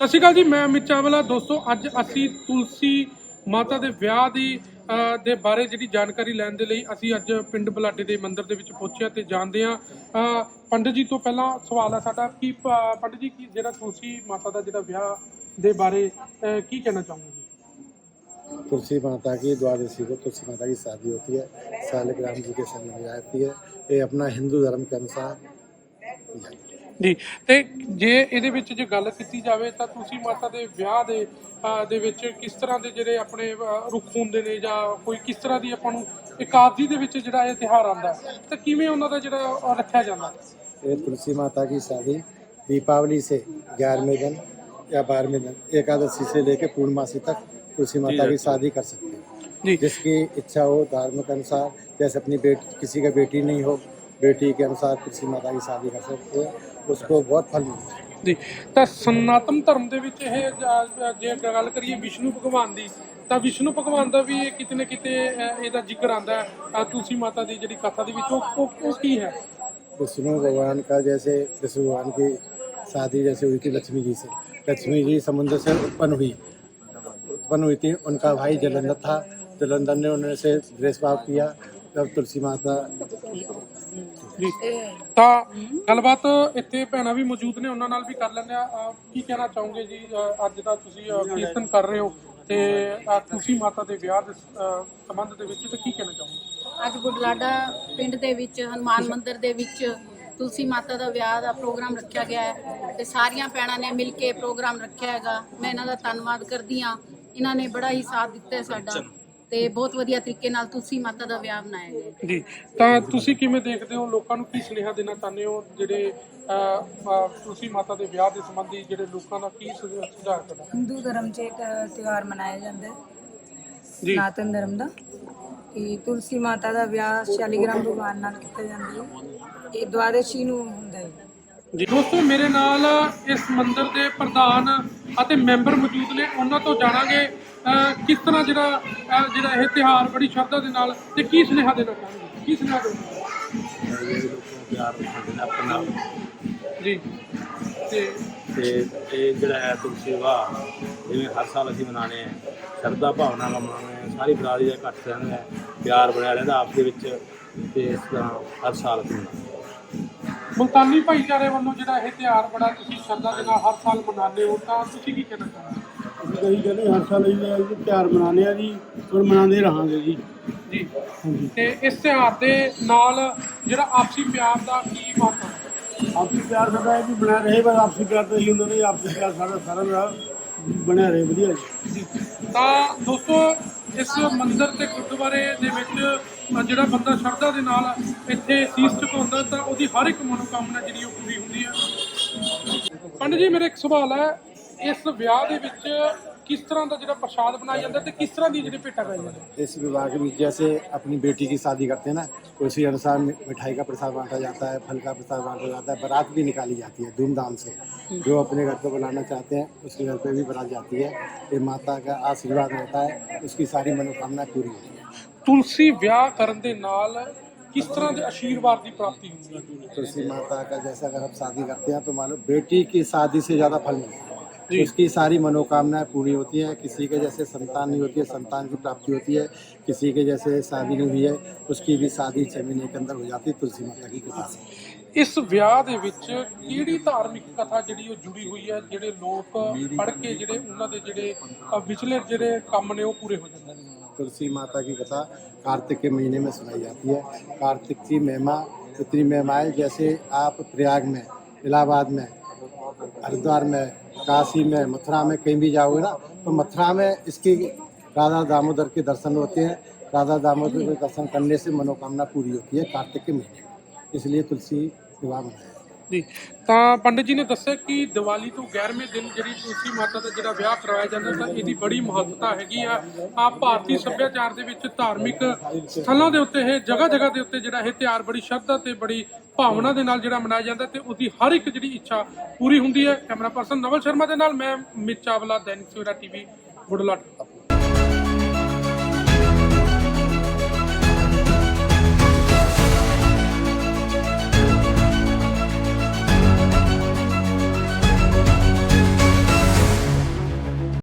ਸ਼੍ਰੀ ਅਕਾਲ ਜੀ ਮੈਂ ਅਮਿਤ ਚਾਵਲਾ ਦੋਸਤੋ ਅੱਜ ਅਸੀਂ ਤੁਲਸੀ ਮਾਤਾ ਦੇ ਵਿਆਹ ਦੀ ਅ, ਦੇ ਬਾਰੇ ਜਿਹੜੀ ਜਾਣਕਾਰੀ ਲੈਣ ਦੇ ਲਈ ਅਸੀਂ ਅੱਜ ਪਿੰਡ ਬਲਾਡੇ ਦੇ ਮੰਦਿਰ ਦੇ ਵਿੱਚ ਪਹੁੰਚੇ ਹਾਂ ਤੇ ਜਾਣਦੇ ਹਾਂ ਅ, ਪੰਡਿਤ ਜੀ ਤੋਂ ਪਹਿਲਾਂ ਸਵਾਲ ਹੈ ਸਾਡਾ ਕਿ ਪ- ਪੰਡਿਤ ਜੀ ਕੀ ਜਿਹੜਾ ਤੁਲਸੀ ਮਾਤਾ ਦਾ ਜਿਹੜਾ ਵਿਆਹ ਦੇ ਬਾਰੇ ਅ, ਕੀ ਕਹਿਣਾ ਚਾਹੋਗੇ ਜੀ तुलसी माता की द्वादशी को तुलसी माता की शादी होती है सालिक राम जी के समय में जाती है ये अपना हिंदू धर्म के अनुसार की जाती है। ਜੀ ਤੇ ਜੇ ਇਹਦੇ ਵਿੱਚ ਜੇ ਗੱਲ ਕੀਤੀ ਜਾਵੇ ਤਾਂ ਤੁਲਸੀ ਮਾਤਾ ਦੇ ਵਿਆਹ ਦੇ ਅ, ਦੇ ਵਿੱਚ ਕਿਸ ਤਰ੍ਹਾਂ ਦੇ ਜਿਹੜੇ ਆਪਣੇ ਅ, ਰੁੱਖ ਹੁੰਦੇ ਨੇ ਜਾਂ ਕੋਈ ਕਿਸ ਤਰ੍ਹਾਂ ਦੀ ਆਪਾਂ ਨੂੰ ਇਕਾਦਸ਼ੀ ਦੇ ਵਿੱਚ ਜਿਹੜਾ ਇਹ ਤਿਹਾਰ ਆਉਂਦਾ ਹੈ, ਤਾਂ ਕਿਵੇਂ ਉਹਨਾਂ ਦਾ ਜਿਹੜਾ ਉਹ ਰੱਖਿਆ ਜਾਂਦਾ ये तुलसी माता की शादी दीपावली से ग्यारहवें दिन या बारहवें दिन एकादशी से लेकर पूर्णमासी तक तुलसी माता की शादी कर सकते हैं जी जिसकी इच्छा हो धार्मिक अनुसार जैसे अपनी बेटी किसी का बेटी नहीं हो बेटी के अनुसार तुलसी माता की शादी कर सकते हैं उसको बहुत फल मिलता है ਜੀ ਤਾਂ ਸਨਾਤਨ ਧਰਮ ਦੇ ਵਿੱਚ ਇਹ ਜ- ਜੇ ਗੱਲ ਕਰੀਏ ਵਿਸ਼ਨੂੰ ਭਗਵਾਨ ਦੀ ਤਾਂ ਵਿਸ਼ਨੂੰ ਭਗਵਾਨ ਦਾ ਵੀ ਇਹ ਕਿਤੇ ਨਾ ਕਿਤੇ ਅ, ਇਹਦਾ ਜ਼ਿਕਰ ਆਉਂਦਾ ਹੈ ਅ, ਤੁਲਸੀ ਮਾਤਾ ਦੀ ਜਿਹੜੀ ਕਥਾ ਦੇ ਵਿੱਚ ਉਹ ਉਹ- ਉਹ ਕੀ ਹੈ विष्णु भगवान का जैसे विष्णु भगवान की शादी जैसे हुई थी लक्ष्मी जी से लक्ष्मी जी समुद्र से उत्पन्न हुई उत्पन्न हुई थी उनका भाई जलंधर था जलंधर ने उनसे द्वेषभाव किया तब तुलसी माता ਜੀ। ਤਾਂ ਗੱਲਬਾਤ ਇੱਥੇ ਭੈਣਾਂ ਵੀ ਮੌਜੂਦ ਨੇ ਉਹਨਾਂ ਨਾਲ ਵੀ ਕਰ ਲੈਂਦੇ ਆ ਕੀ ਕਹਿਣਾ ਚਾਹੋਗੇ ਜੀ? ਅੱਜ ਦਾ ਤੁਸੀਂ ਕੀਰਤਨ ਕਰ ਰਹੇ ਹੋ ਤੇ ਤੁਸੀਂ ਮਾਤਾ ਦੇ ਵਿਆਹ ਦੇ ਸੰਬੰਧ ਦੇ ਵਿੱਚ ਤੇ ਕੀ ਕਹਿਣਾ ਚਾਹੋਗੇ? ਅੱਜ ਬੁਢਲਾਡਾ ਪਿੰਡ ਦੇ ਵਿੱਚ ਹਨੂਮਾਨ ਮੰਦਿਰ ਦੇ ਵਿੱਚ ਤੁਲਸੀ ਮਾਤਾ ਦਾ ਵਿਆਹ ਦਾ ਪ੍ਰੋਗਰਾਮ ਰੱਖਿਆ ਗਿਆ ਹੈ ਤੇ ਸਾਰੀਆਂ ਭੈਣਾਂ ਨੇ ਮਿਲ ਕੇ ਪ੍ਰੋਗਰਾਮ ਰੱਖਿਆ ਹੈਗਾ। ਮੈਂ ਇਹਨਾਂ ਦਾ ਧੰਨਵਾਦ ਕਰਦੀ ਹਾਂ। ਇਹਨਾਂ ਨੇ ਬੜਾ ਹੀ ਸਾਥ ਦਿੱਤਾ ਹੈ ਸਾਡਾ। ਤੇ ਬਹੁਤ ਵਧੀਆ ਤਰੀਕੇ ਨਾਲ ਤੁਲਸੀ ਮਾਤਾ ਦਾ ਵਿਆਹ ਮਨਾਇਆ ਗਿਆ। ਜੀ ਤਾਂ ਤੁਸੀਂ ਕਿਵੇਂ ਦੇਖਦੇ ਹੋ? ਲੋਕਾਂ ਨੂੰ ਕੀ ਸੁਨੇਹਾ ਦੇਣਾ ਚਾਹੁੰਦੇ ਹੋ? ਜਿਹੜੇ ਤੁਲਸੀ ਮਾਤਾ ਦੇ ਵਿਆਹ ਦੇ ਸੰਬੰਧੀ ਜਿਹੜੇ ਲੋਕਾਂ ਦਾ ਕੀ ਸੁਝਾਅ ਤੁਹਾਡਾ ਹਿੰਦੂ ਧਰਮ 'ਚ ਇੱਕ ਤਿਉਹਾਰ ਮਨਾਇਆ ਜਾਂਦਾ ਹੈ। ਜੀ। ਸਨਾਤਨ ਧਰਮ ਦਾ। ਕਿ ਤੁਲਸੀ ਮਾਤਾ ਦਾ ਵਿਆਹ ਸ਼ਾਲੀਗ੍ਰਾਮ ਭਗਵਾਨ ਨਾਲ ਕੀਤਾ ਜਾਂਦਾ ਹੈ। ਇਹ ਦਵਾਦਸ਼ੀ ਨੂੰ ਹੁੰਦਾ ਹੈ। ਜੀ। ਦੋਸਤੋ ਮੇਰੇ ਨਾਲ ਇਸ ਮੰਦਿਰ ਦੇ ਪ੍ਰਧਾਨ ਅਤੇ ਮੈਂਬਰ ਮੌਜੂਦ ਨੇ। ਉਹਨਾਂ ਤੋਂ ਜਾਣਾਂਗੇ ਕਿਸ ਤਰ੍ਹਾਂ ਜਿਹੜਾ ਜਿਹੜਾ ਇਹ ਤਿਹਾਰ ਬੜੀ ਸ਼ਰਧਾ ਦੇ ਨਾਲ ਤੇ ਕੀ ਸੁਨੇਹਾ ਦੇਣਾ ਚਾਹੁੰਦੇ ਕੀ ਸੁਨੇਹਾ ਦੇਣਾ ਜੀ। ਤੇ ਤੇ ਇਹ ਜਿਹੜਾ ਹੈ ਤੁਲਸੀ ਵਿਵਾਹ ਜਿਵੇਂ ਹਰ ਸਾਲ ਅਸੀਂ ਮਨਾਉਂਦੇ ਹਾਂ ਸ਼ਰਧਾ ਭਾਵਨਾ ਨਾਲ ਮਨਾਉਂਦੇ ਹਾਂ ਸਾਰੀ ਬਰਾਦਰੀ ਦਾ ਇਕੱਠ ਰਹਿੰਦਾ ਹੈ ਪਿਆਰ ਬਣਿਆ ਰਹਿੰਦਾ ਆਪਸ ਦੇ ਵਿੱਚ ਤੇ ਇਸ ਤਰ੍ਹਾਂ ਹਰ ਸਾਲ ਅਸੀਂ ਹਾਂ। ਮੁਲਤਾਨੀ ਭਾਈਚਾਰੇ ਵੱਲੋਂ ਜਿਹੜਾ ਇਹ ਤਿਹਾਰ ਬੜਾ ਤੁਸੀਂ ਸ਼ਰਧਾ ਦੇ ਨਾਲ ਹਰ ਸਾਲ ਮਨਾਉਂਦੇ ਹੋ ਤਾਂ ਤੁਸੀਂ ਕੀ ਕਹਿਣਾ ਚਾਹੁੰਦੇ ਅਸੀਂ ਕਹਿੰਦੇ ਹਰ ਸਾਲ ਅਸੀਂ ਇਹ ਤਿਉਹਾਰ ਮਨਾਉਂਦੇ ਆ ਜੀ ਔਰ ਮਨਾਉਂਦੇ ਰਹਾਂਗੇ ਜੀ। ਜੀ। ਤੇ ਇਸ ਤਿਹਾਰ ਦੇ ਨਾਲ ਜਿਹੜਾ ਆਪਸੀ ਪਿਆਰ ਦਾ ਕੀ ਮਹੱਤਵ ਹੈ? ਆਪਸੀ ਪਿਆਰ ਸਾਡਾ ਇਹ ਵੀ ਬਣਿਆ ਰਹੇ ਬਸ ਆਪਸੀ ਪਿਆਰ ਤਾਂ ਇਹੀ ਹੁੰਦਾ ਨੇ ਆਪਸੀ ਪਿਆਰ ਸਾਡਾ ਸਾਰਾ ਦਾ ਬਣਿਆ ਰਹੇ ਵਧੀਆ ਜੀ। ਤਾਂ ਦੋਸਤੋ ਇਸ ਮੰਦਿਰ ਤੇ ਗੁਰਦੁਆਰੇ ਦੇ ਵਿੱਚ ਅ, ਜਿਹੜਾ ਬੰਦਾ ਸ਼ਰਧਾ ਦੇ ਨਾਲ ਇੱਥੇ ਸੀਸ ਝੁਕਾਉਂਦਾ ਤਾਂ ਉਹਦੀ ਹਰ ਇੱਕ ਮਨੋਕਾਮਨਾ ਜਿਹੜੀ ਉਹ ਪੂਰੀ ਹੁੰਦੀ ਹੈ। ਪੰਡਿਤ ਜੀ ਮੇਰਾ ਇੱਕ ਸਵਾਲ ਹੈ ਇਸ ਵਿਆਹ ਦੇ ਵਿੱਚ ਕਿਸ ਤਰ੍ਹਾਂ ਦਾ ਜਿਹੜਾ ਪ੍ਰਸ਼ਾਦ ਬਣਾਇਆ ਜਾਂਦਾ ਤੇ ਕਿਸ ਤਰ੍ਹਾਂ ਦੀ ਜਿਹੜੀ ਭੇਟਾ ਗਾਈ ਜਾਂਦੀ इस विवाह में जैसे अपनी बेटी की शादी करते हैं ना उसी अनुसार मि- मिठाई का प्रसाद बांटा जाता है फल का प्रसाद बांटा जाता है बारात भी निकाली जाती है धूमधाम से जो अपने घर को बुलाना चाहते हैं उसके घर पे भी बारात जाती है ये माता का आशीर्वाद रहता है उसकी सारी मनोकामना पूरी होती है ਤੁਲਸੀ ਵਿਆਹ ਕਰਨ ਦੇ ਨਾਲ ਕਿਸ ਤਰ੍ਹਾਂ ਦੇ ਆਸ਼ੀਰਵਾਦ ਦੀ ਪ੍ਰਾਪਤੀ ਹੁੰਦੀ ਹੈ तुलसी माता का जैसे अगर हम शादी करते हैं तो मालूम बेटी की शादी से ज़्यादा फल मिलता है जी। उसकी सारी मनोकामनाएं पूरी होती हैं किसी के जैसे संतान नहीं होती है संतान की प्राप्ति होती है किसी के जैसे शादी नहीं हुई है उसकी भी शादी छः महीने के अंदर हो जाती है तुलसी माता की कृपा से ਇਸ ਵਿਆਹ ਦੇ ਵਿੱਚ ਕਿਹੜੀ ਧਾਰਮਿਕ ਕਥਾ ਜਿਹੜੀ ਉਹ ਜੁੜੀ ਹੋਈ ਹੈ ਜਿਹੜੇ ਲੋਕ ਪੜ੍ਹ ਕੇ ਜਿਹੜੇ ਉਹਨਾਂ ਦੇ ਜਿਹੜੇ ਅ, ਵਿਚਲੇ ਜਿਹੜੇ ਕੰਮ ਨੇ ਉਹ ਪੂਰੇ ਹੋ ਜਾਂਦੇ ਨੇ तुलसी माता की कथा कार्तिक के महीने में सुनाई जाती है कार्तिक की महिमा इतनी महिमाएं जैसे आप प्रयाग में इलाहाबाद में हरिद्वार में काशी में, मथुरा में कहीं भी जाओगे ना तो मथुरा में इसकी राधा दामोदर के दर्शन होते हैं राधा दामोदर के दर्शन करने से मनोकामना पूरी होती है कार्तिक के महीने इसलिए तुलसी विवाह मनाया। ਜੀ। ਤਾਂ ਪੰਡਿਤ ਜੀ ਨੇ ਦੱਸਿਆ ਕਿ ਦੀਵਾਲੀ ਤੋਂ 11ਵੇਂ ਦਿਨ ਜਿਹੜੀ ਤੁਲਸੀ ਮਾਤਾ ਦਾ ਜਿਹੜਾ ਵਿਆਹ ਕਰਵਾਇਆ ਜਾਂਦਾ ਤਾਂ ਇਹਦੀ ਬੜੀ ਮਹੱਤਤਾ ਹੈਗੀ ਆ। ਆ ਭਾਰਤੀ ਸੱਭਿਆਚਾਰ ਦੇ ਵਿੱਚ ਧਾਰਮਿਕ ਸਥਲਾਂ ਦੇ ਉੱਤੇ ਇਹ ਜਗ੍ਹਾ ਜਗ੍ਹਾ ਦੇ ਉੱਤੇ ਜਿਹੜਾ ਇਹ ਤਿਉਹਾਰ ਬੜੀ ਸ਼ਰਧਾ ਤੇ ਬੜੀ ਭਾਵਨਾ ਦੇ ਨਾਲ ਜਿਹੜਾ ਮਨਾਇਆ ਜਾਂਦਾ ਤੇ ਉਹਦੀ ਹਰ ਇੱਕ ਜਿਹੜੀ ਇੱਛਾ ਪੂਰੀ ਹੁੰਦੀ ਹੈ। ਕੈਮਰਾ ਪਰਸਨ ਨਵਲ ਸ਼ਰਮਾ ਦੇ ਨਾਲ ਮੈਂ ਮਿਤ ਚਾਵਲਾ ਦੈਨਿਕ ਸਵੇਰਾ ਟੀਵੀ ਬੁਢਲਾਟ